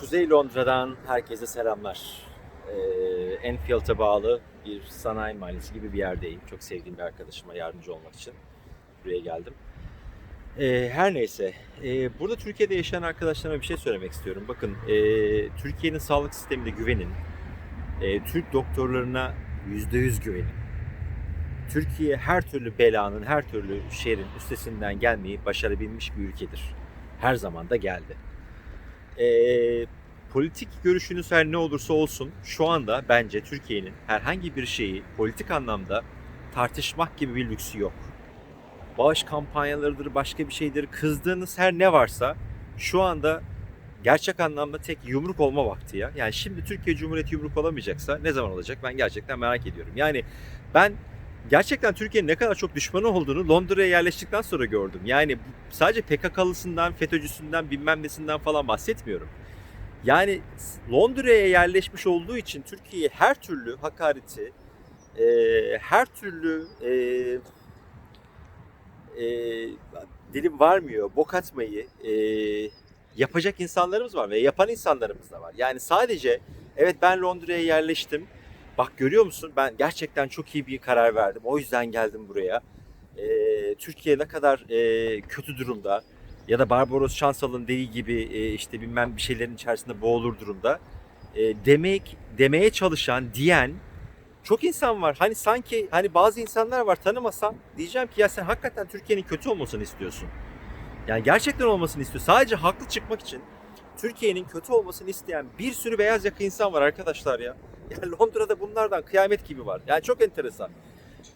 Kuzey Londra'dan herkese selamlar. Ee, Enfield'a bağlı bir sanayi mahallesi gibi bir yerdeyim. Çok sevdiğim bir arkadaşıma yardımcı olmak için buraya geldim. Ee, her neyse, ee, burada Türkiye'de yaşayan arkadaşlarıma bir şey söylemek istiyorum. Bakın, ee, Türkiye'nin sağlık sistemine güvenin. Türk doktorlarına %100 güvenin. Türkiye her türlü belanın, her türlü şerin üstesinden gelmeyi başarabilmiş bir ülkedir. Her zaman da geldi. Ee, politik görüşünüz her ne olursa olsun şu anda bence Türkiye'nin herhangi bir şeyi politik anlamda tartışmak gibi bir lüksü yok. Bağış kampanyalarıdır, başka bir şeydir, kızdığınız her ne varsa şu anda gerçek anlamda tek yumruk olma vakti ya. Yani şimdi Türkiye Cumhuriyeti yumruk olamayacaksa ne zaman olacak ben gerçekten merak ediyorum. Yani ben gerçekten Türkiye'nin ne kadar çok düşmanı olduğunu Londra'ya yerleştikten sonra gördüm. Yani sadece PKK'lısından, FETÖ'cüsünden, bilmem nesinden falan bahsetmiyorum. Yani Londra'ya yerleşmiş olduğu için Türkiye'ye her türlü hakareti, e, her türlü e, e, dilim varmıyor, bok atmayı e, yapacak insanlarımız var ve yapan insanlarımız da var. Yani sadece evet ben Londra'ya yerleştim. Bak görüyor musun ben gerçekten çok iyi bir karar verdim. O yüzden geldim buraya. E, Türkiye ne kadar e, kötü durumda ya da Barbaros Şansal'ın dediği gibi e, işte bilmem bir şeylerin içerisinde boğulur durumda. E, demek demeye çalışan diyen çok insan var. Hani sanki hani bazı insanlar var tanımasam diyeceğim ki ya sen hakikaten Türkiye'nin kötü olmasını istiyorsun. Yani gerçekten olmasını istiyor. Sadece haklı çıkmak için Türkiye'nin kötü olmasını isteyen bir sürü beyaz yaka insan var arkadaşlar ya. Yani Londra'da bunlardan kıyamet gibi var. Yani çok enteresan.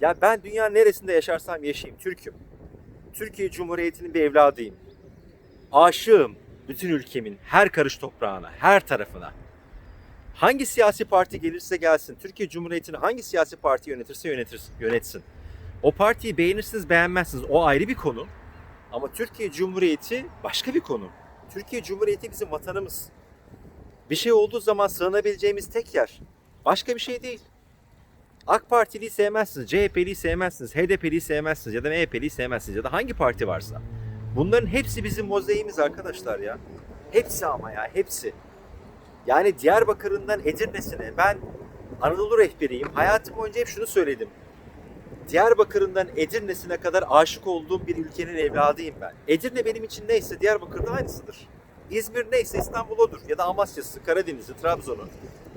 Ya ben dünyanın neresinde yaşarsam yaşayayım Türk'üm. Türkiye Cumhuriyeti'nin bir evladıyım. Aşığım bütün ülkemin her karış toprağına, her tarafına. Hangi siyasi parti gelirse gelsin, Türkiye Cumhuriyeti'ni hangi siyasi parti yönetirse yönetir, yönetsin. O partiyi beğenirsiniz, beğenmezsiniz. O ayrı bir konu. Ama Türkiye Cumhuriyeti başka bir konu. Türkiye Cumhuriyeti bizim vatanımız. Bir şey olduğu zaman sığınabileceğimiz tek yer. Başka bir şey değil. AK Partiliyi sevmezsiniz, CHP'liyi sevmezsiniz, HDP'liyi sevmezsiniz ya da MHP'liyi sevmezsiniz ya da hangi parti varsa. Bunların hepsi bizim mozaiğimiz arkadaşlar ya. Hepsi ama ya hepsi. Yani Diyarbakır'ından Edirne'sine ben Anadolu rehberiyim. Hayatım boyunca hep şunu söyledim. Diyarbakır'ından Edirne'sine kadar aşık olduğum bir ülkenin evladıyım ben. Edirne benim için neyse Diyarbakır'da aynısıdır. İzmir neyse İstanbul odur. Ya da Amasya'sı, Karadeniz'i, Trabzon'u.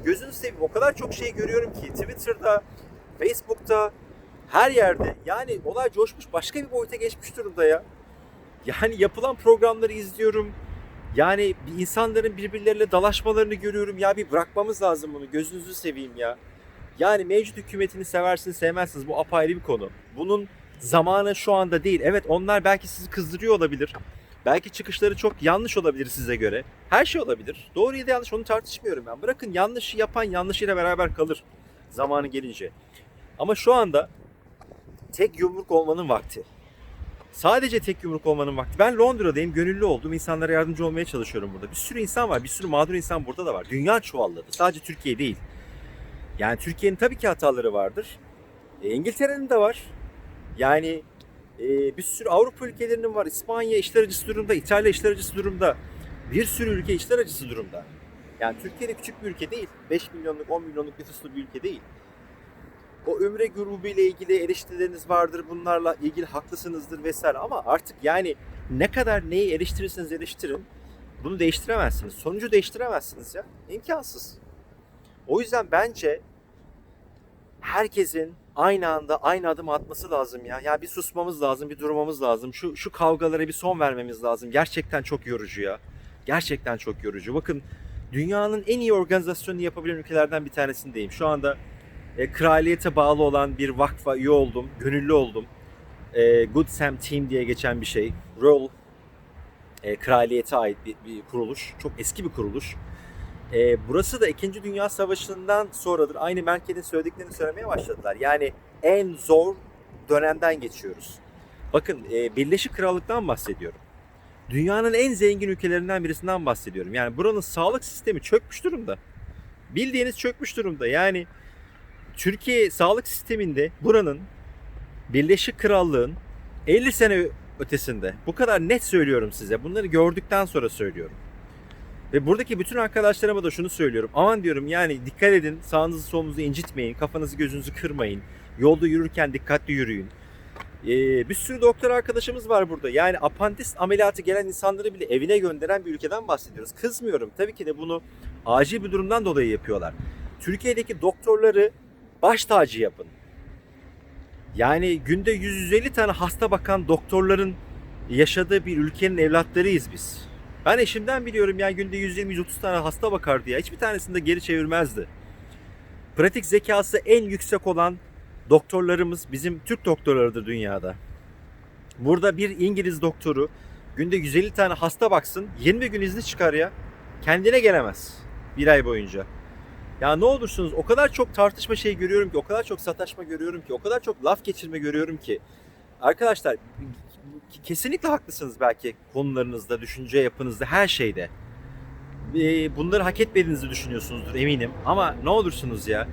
Gözünü seveyim o kadar çok şey görüyorum ki Twitter'da, Facebook'ta, her yerde. Yani olay coşmuş başka bir boyuta geçmiş durumda ya. Yani yapılan programları izliyorum. Yani bir insanların birbirleriyle dalaşmalarını görüyorum. Ya bir bırakmamız lazım bunu. Gözünüzü seveyim ya. Yani mevcut hükümetini seversiniz sevmezsiniz bu apayrı bir konu. Bunun zamanı şu anda değil. Evet onlar belki sizi kızdırıyor olabilir. Belki çıkışları çok yanlış olabilir size göre. Her şey olabilir. Doğru ya da yanlış onu tartışmıyorum ben. Bırakın yanlışı yapan yanlışıyla beraber kalır zamanı gelince. Ama şu anda tek yumruk olmanın vakti. Sadece tek yumruk olmanın vakti. Ben Londra'dayım, gönüllü oldum. İnsanlara yardımcı olmaya çalışıyorum burada. Bir sürü insan var, bir sürü mağdur insan burada da var. Dünya çuvalladı. Sadece Türkiye değil. Yani Türkiye'nin tabii ki hataları vardır. E, İngiltere'nin de var. Yani e, bir sürü Avrupa ülkelerinin var. İspanya işler acısı durumda, İtalya işler acısı durumda. Bir sürü ülke işler acısı durumda. Yani Türkiye de küçük bir ülke değil. 5 milyonluk, 10 milyonluk nüfuslu bir ülke değil. O Ümre grubu ile ilgili eleştirileriniz vardır. Bunlarla ilgili haklısınızdır vesaire ama artık yani ne kadar neyi eleştirirseniz eleştirin bunu değiştiremezsiniz. Sonucu değiştiremezsiniz ya. İmkansız. O yüzden bence herkesin aynı anda aynı adım atması lazım ya. Ya bir susmamız lazım, bir durmamız lazım. Şu şu kavgalara bir son vermemiz lazım. Gerçekten çok yorucu ya. Gerçekten çok yorucu. Bakın dünyanın en iyi organizasyonunu yapabilen ülkelerden bir tanesindeyim. Şu anda e, kraliyete bağlı olan bir vakfa üye oldum, gönüllü oldum. E, Good Sam Team diye geçen bir şey. Royal e, kraliyete ait bir, bir kuruluş. Çok eski bir kuruluş. E, burası da 2. Dünya Savaşı'ndan sonradır. Aynı Merkel'in söylediklerini söylemeye başladılar. Yani en zor dönemden geçiyoruz. Bakın e, Birleşik Krallık'tan bahsediyorum. Dünyanın en zengin ülkelerinden birisinden bahsediyorum. Yani buranın sağlık sistemi çökmüş durumda. Bildiğiniz çökmüş durumda. Yani Türkiye sağlık sisteminde buranın Birleşik Krallığın 50 sene ötesinde. Bu kadar net söylüyorum size. Bunları gördükten sonra söylüyorum. Ve buradaki bütün arkadaşlarıma da şunu söylüyorum. Aman diyorum yani dikkat edin. Sağınızı solunuzu incitmeyin. Kafanızı gözünüzü kırmayın. Yolda yürürken dikkatli yürüyün. Ee, bir sürü doktor arkadaşımız var burada. Yani apandis ameliyatı gelen insanları bile evine gönderen bir ülkeden bahsediyoruz. Kızmıyorum. Tabii ki de bunu acil bir durumdan dolayı yapıyorlar. Türkiye'deki doktorları baş tacı yapın. Yani günde 150 tane hasta bakan doktorların yaşadığı bir ülkenin evlatlarıyız biz. Ben eşimden biliyorum yani günde 120-130 tane hasta bakardı ya. Hiçbir tanesini de geri çevirmezdi. Pratik zekası en yüksek olan doktorlarımız bizim Türk doktorlarıdır dünyada. Burada bir İngiliz doktoru günde 150 tane hasta baksın 20 gün izni çıkar ya. Kendine gelemez bir ay boyunca. Ya ne olursunuz o kadar çok tartışma şey görüyorum ki, o kadar çok sataşma görüyorum ki, o kadar çok laf geçirme görüyorum ki. Arkadaşlar kesinlikle haklısınız belki konularınızda, düşünce yapınızda, her şeyde. Bunları hak etmediğinizi düşünüyorsunuzdur eminim. Ama ne olursunuz ya.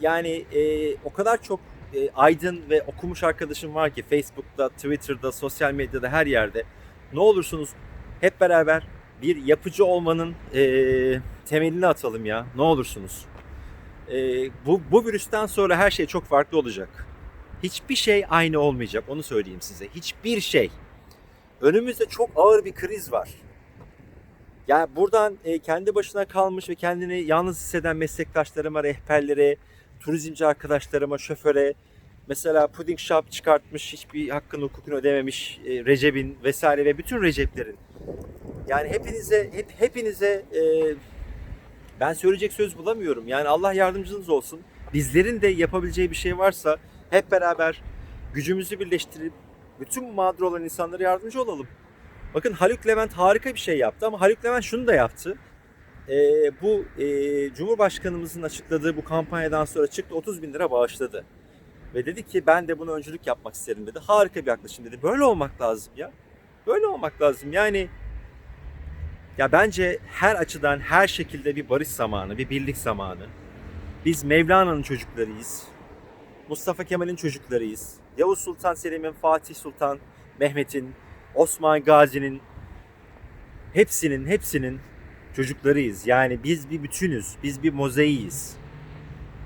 Yani e, o kadar çok e, aydın ve okumuş arkadaşım var ki Facebook'ta, Twitter'da, sosyal medyada her yerde. Ne olursunuz hep beraber bir yapıcı olmanın e, temelini atalım ya. Ne olursunuz. E, bu, bu virüsten sonra her şey çok farklı olacak. Hiçbir şey aynı olmayacak. Onu söyleyeyim size. Hiçbir şey. Önümüzde çok ağır bir kriz var. Yani buradan e, kendi başına kalmış ve kendini yalnız hisseden meslektaşlarıma, rehberlere, turizmci arkadaşlarıma, şoföre, mesela puding shop çıkartmış, hiçbir hakkını hukukunu ödememiş e, Recep'in vesaire ve bütün Recep'lerin. Yani hepinize hep hepinize e, ben söyleyecek söz bulamıyorum. Yani Allah yardımcınız olsun. Bizlerin de yapabileceği bir şey varsa hep beraber gücümüzü birleştirip bütün mağdur olan insanlara yardımcı olalım. Bakın Haluk Levent harika bir şey yaptı ama Haluk Levent şunu da yaptı. Ee, bu e, Cumhurbaşkanımızın açıkladığı bu kampanyadan sonra çıktı 30 bin lira bağışladı. Ve dedi ki ben de bunu öncülük yapmak isterim dedi. Harika bir yaklaşım dedi. Böyle olmak lazım ya. Böyle olmak lazım. Yani ya bence her açıdan her şekilde bir barış zamanı, bir birlik zamanı. Biz Mevlana'nın çocuklarıyız. Mustafa Kemal'in çocuklarıyız. Yavuz Sultan Selim'in, Fatih Sultan Mehmet'in, Osman Gazi'nin hepsinin hepsinin çocuklarıyız. Yani biz bir bütünüz. Biz bir mozaiğiz.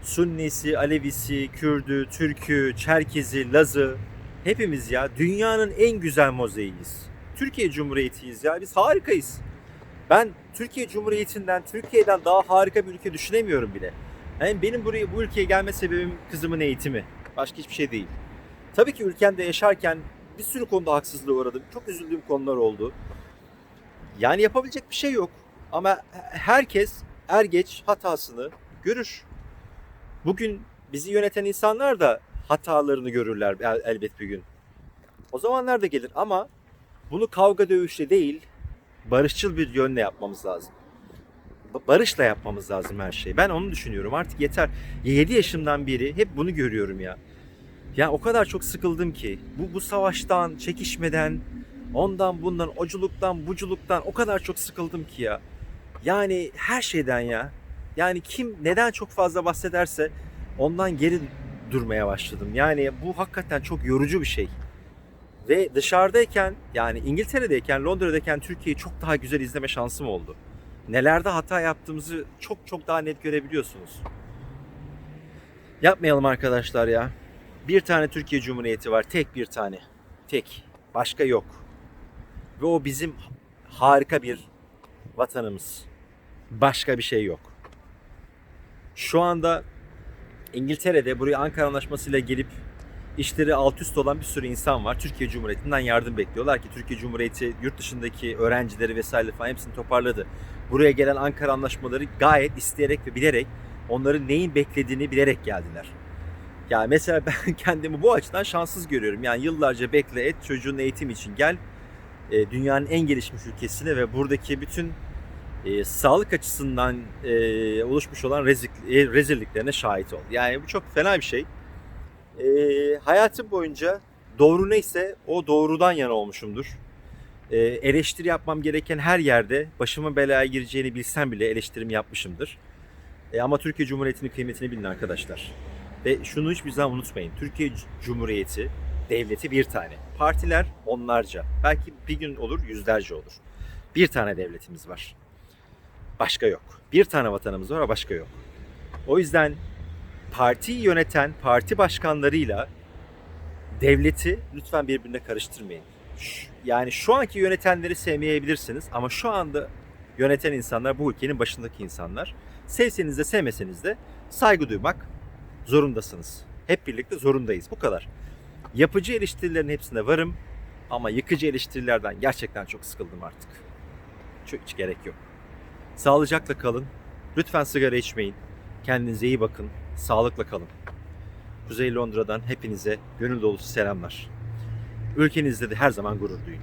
Sunnisi, Alevisi, Kürdü, Türkü, Çerkezi, Lazı hepimiz ya dünyanın en güzel mozaiğiyiz. Türkiye Cumhuriyeti'yiz ya. Biz harikayız. Ben Türkiye Cumhuriyeti'nden, Türkiye'den daha harika bir ülke düşünemiyorum bile. Yani benim buraya bu ülkeye gelme sebebim kızımın eğitimi. Başka hiçbir şey değil. Tabii ki ülkemde yaşarken bir sürü konuda haksızlığa uğradım. Çok üzüldüğüm konular oldu. Yani yapabilecek bir şey yok. Ama herkes er geç hatasını görür. Bugün bizi yöneten insanlar da hatalarını görürler el- elbet bir gün. O zamanlar da gelir ama bunu kavga dövüşle değil, barışçıl bir yönle yapmamız lazım. Ba- Barışla yapmamız lazım her şeyi. Ben onu düşünüyorum. Artık yeter. 7 yaşımdan beri hep bunu görüyorum ya. Ya o kadar çok sıkıldım ki bu bu savaştan, çekişmeden, ondan bundan, oculuktan, buculuktan o kadar çok sıkıldım ki ya. Yani her şeyden ya. Yani kim neden çok fazla bahsederse ondan geri durmaya başladım. Yani bu hakikaten çok yorucu bir şey. Ve dışarıdayken yani İngiltere'deyken, Londra'dayken Türkiye'yi çok daha güzel izleme şansım oldu. Nelerde hata yaptığımızı çok çok daha net görebiliyorsunuz. Yapmayalım arkadaşlar ya. Bir tane Türkiye Cumhuriyeti var. Tek bir tane. Tek. Başka yok. Ve o bizim harika bir vatanımız. Başka bir şey yok. Şu anda İngiltere'de buraya Ankara Anlaşması ile gelip işleri alt üst olan bir sürü insan var. Türkiye Cumhuriyeti'nden yardım bekliyorlar ki Türkiye Cumhuriyeti yurt dışındaki öğrencileri vesaire falan hepsini toparladı. Buraya gelen Ankara Anlaşmaları gayet isteyerek ve bilerek onların neyin beklediğini bilerek geldiler. Yani mesela ben kendimi bu açıdan şanssız görüyorum. Yani yıllarca bekle et çocuğun eğitim için gel. E, dünyanın en gelişmiş ülkesine ve buradaki bütün e, sağlık açısından e, oluşmuş olan rezik, e, rezilliklerine şahit ol. Yani bu çok fena bir şey. E, hayatım boyunca doğru neyse o doğrudan yana olmuşumdur. E, eleştiri yapmam gereken her yerde başımın belaya gireceğini bilsem bile eleştirimi yapmışımdır. E, ama Türkiye Cumhuriyeti'nin kıymetini bilin arkadaşlar. Ve şunu hiçbir zaman unutmayın. Türkiye Cumhuriyeti devleti bir tane. Partiler onlarca. Belki bir gün olur yüzlerce olur. Bir tane devletimiz var. Başka yok. Bir tane vatanımız var ama başka yok. O yüzden partiyi yöneten parti başkanlarıyla devleti lütfen birbirine karıştırmayın. Ş- Yani şu anki yönetenleri sevmeyebilirsiniz ama şu anda yöneten insanlar bu ülkenin başındaki insanlar. Sevseniz de sevmeseniz de saygı duymak zorundasınız. Hep birlikte zorundayız. Bu kadar. Yapıcı eleştirilerin hepsine varım ama yıkıcı eleştirilerden gerçekten çok sıkıldım artık. Çok hiç gerek yok. Sağlıcakla kalın. Lütfen sigara içmeyin. Kendinize iyi bakın. Sağlıkla kalın. Kuzey Londra'dan hepinize gönül dolusu selamlar. Ülkenizde de her zaman gurur duyun.